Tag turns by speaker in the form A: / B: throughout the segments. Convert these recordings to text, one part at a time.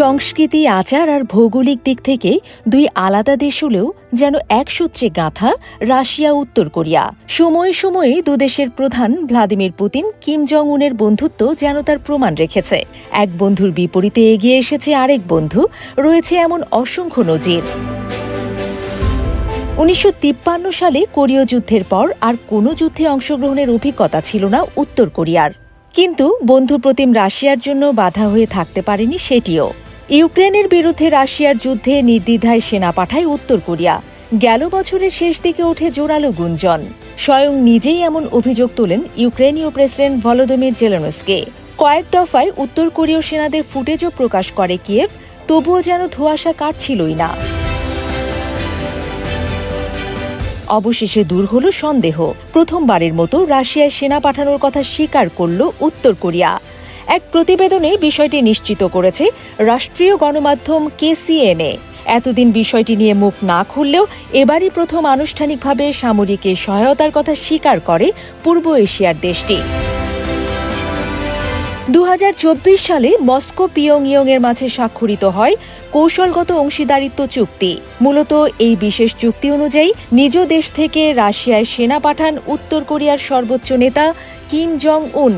A: সংস্কৃতি, আচার আর ভৌগোলিক দিক থেকে দুই আলাদা দেশ হলেও যেন এক সূত্রে গাঁথা রাশিয়া, উত্তর কোরিয়া। সময়ে সময়ে দুদেশের প্রধান ভ্লাদিমির পুতিন, কিম জং উনের বন্ধুত্ব যেন তার প্রমাণ রেখেছে। এক বন্ধুর বিপরীতে এগিয়ে এসেছে আরেক বন্ধু, রয়েছে এমন অসংখ্য নজির। উনিশশো তিপ্পান্ন সালে কোরীয় যুদ্ধের পর আর কোনো যুদ্ধে অংশগ্রহণের অভিজ্ঞতা ছিল না উত্তর কোরিয়ার। কিন্তু বন্ধুপ্রতিম রাশিয়ার জন্য বাধা হয়ে থাকতে পারেনি সেটিও। ইউক্রেনের বিরুদ্ধে রাশিয়ার যুদ্ধে নির্দ্বিধায় সেনা পাঠায় উত্তর কোরিয়া। গেল বছরের শেষ দিকে ওঠে জোরালো গুঞ্জন। স্বয়ং নিজেই এমন অভিযোগ তোলেন ইউক্রেনীয় প্রেসিডেন্ট ভলোদমির জেলেনস্কে। কয়েক দফায় উত্তর কোরীয় সেনাদের ফুটেজও প্রকাশ করে কিয়েভ, তবুও যেন ধোঁয়াশা কাটছিলই না। অবশেষে দূর হল সন্দেহ। প্রথমবারের মতো রাশিয়ায় সেনা পাঠানোর কথা স্বীকার করল উত্তর কোরিয়া। এক প্রতিবেদনে বিষয়টি নিশ্চিত করেছে রাষ্ট্রীয় গণমাধ্যম কেসিএনএ এতদিন বিষয়টি নিয়ে মুখ না খুললেও এবারই প্রথম আনুষ্ঠানিকভাবে সামরিক সহায়তার কথা স্বীকার করে পূর্ব এশিয়ার দেশটি। দু হাজার চব্বিশ সালে মস্কো পিয়ংইয়ং এর মাঝে স্বাক্ষরিত হয় কৌশলগত অংশীদারিত্ব চুক্তি। মূলত এই বিশেষ চুক্তি অনুযায়ী নিজ দেশ থেকে রাশিয়ায় সেনা পাঠান উত্তর কোরিয়ার সর্বোচ্চ নেতা কিম জং উন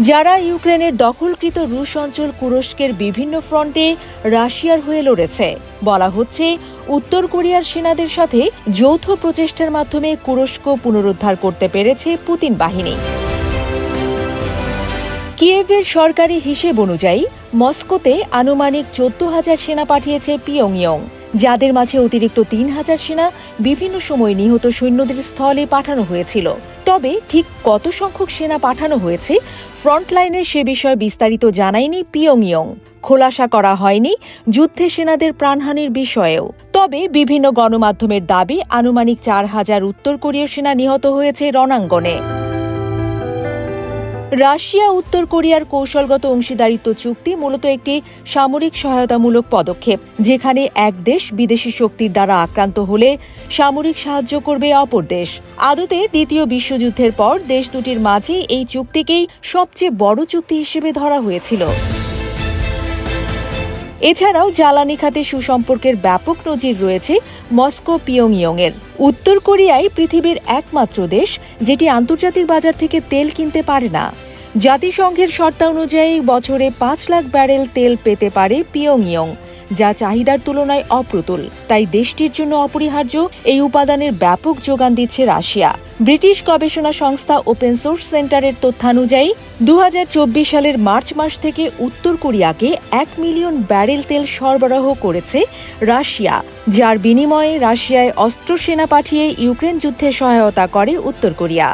A: যারা ইউক্রেনের দখলকৃত রুশ অঞ্চল কুরস্কের বিভিন্ন ফ্রন্টে রাশিয়ার হয়ে লড়েছে। বলা হচ্ছে, উত্তর কোরিয়ার সেনাদের সাথে যৌথ প্রচেষ্টার মাধ্যমে কুরস্ক পুনরুদ্ধার করতে পেরেছে পুতিন বাহিনী। কিয়েভের সরকারি হিসেব অনুযায়ী, মস্কোতে আনুমানিক চোদ্দ হাজার সেনা পাঠিয়েছে পিয়ংইয়ং। যাদের মাঝে অতিরিক্ত তিন হাজার সেনা বিভিন্ন সময় নিহত সৈন্যদের স্থলে পাঠানো হয়েছিল। তবে ঠিক কত সংখ্যক সেনা পাঠানো হয়েছে ফ্রন্টলাইনে সে বিষয়ে বিস্তারিত জানায়নি পিয়ংইয়ং। খোলাসা করা হয়নি যুদ্ধে সেনাদের প্রাণহানির বিষয়েও। তবে বিভিন্ন গণমাধ্যমের দাবি, আনুমানিক চার হাজার উত্তর কোরীয় সেনা নিহত হয়েছে রণাঙ্গনে। রাশিয়া, উত্তর কোরিয়ার কৌশলগত অংশীদারিত্ব চুক্তি মূলত একটি সামরিক সহায়তামূলক পদক্ষেপ, যেখানে এক দেশ বিদেশি শক্তির দ্বারা আক্রান্ত হলে সামরিক সাহায্য করবে অপর দেশ। আদতে দ্বিতীয় বিশ্বযুদ্ধের পর দেশ দুটির মাঝে এই চুক্তিকেই সবচেয়ে বড় চুক্তি হিসেবে ধরা হয়েছিল। এছাড়াও জ্বালানি খাতে সুসম্পর্কের ব্যাপক নজির রয়েছে মস্কো পিয়ংইয়ংয়ের। উত্তর কোরিয়াই পৃথিবীর একমাত্র দেশ যেটি আন্তর্জাতিক বাজার থেকে তেল কিনতে পারে না। জাতিসংঘের শর্তা অনুযায়ী বছরে পাঁচ লাখ ব্যারেল তেল পেতে পারে পিয়ংইয়ং, যা চাহিদার তুলনায় অপ্রতুল। তাই দেশটির জন্য অপরিহার্য এই উপাদানের ব্যাপক যোগান দিচ্ছে রাশিয়া। ব্রিটিশ গবেষণা সংস্থা ওপেন সোর্স সেন্টারের তথ্যানুযায়ী দু হাজার চব্বিশ সালের মার্চ মাস থেকে উত্তর কোরিয়াকে এক মিলিয়ন ব্যারেল তেল সরবরাহ করেছে রাশিয়া, যার বিনিময়ে রাশিয়ায় অস্ত্র সেনা পাঠিয়ে ইউক্রেন যুদ্ধে সহায়তা করে উত্তর কোরিয়া।